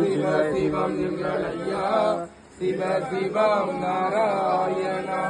சிவ சிவம் எங்கள் ஐயா சிவ சிவம் நாராயணா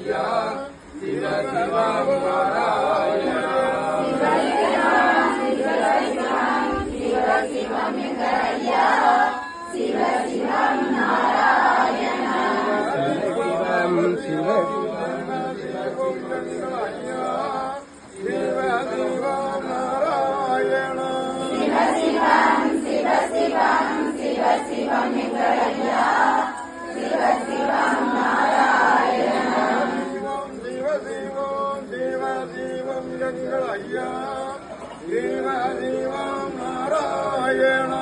எங்கள் ஐயா சிவ எங்கள் ஐயா. சிவ சிவம் நாராயணா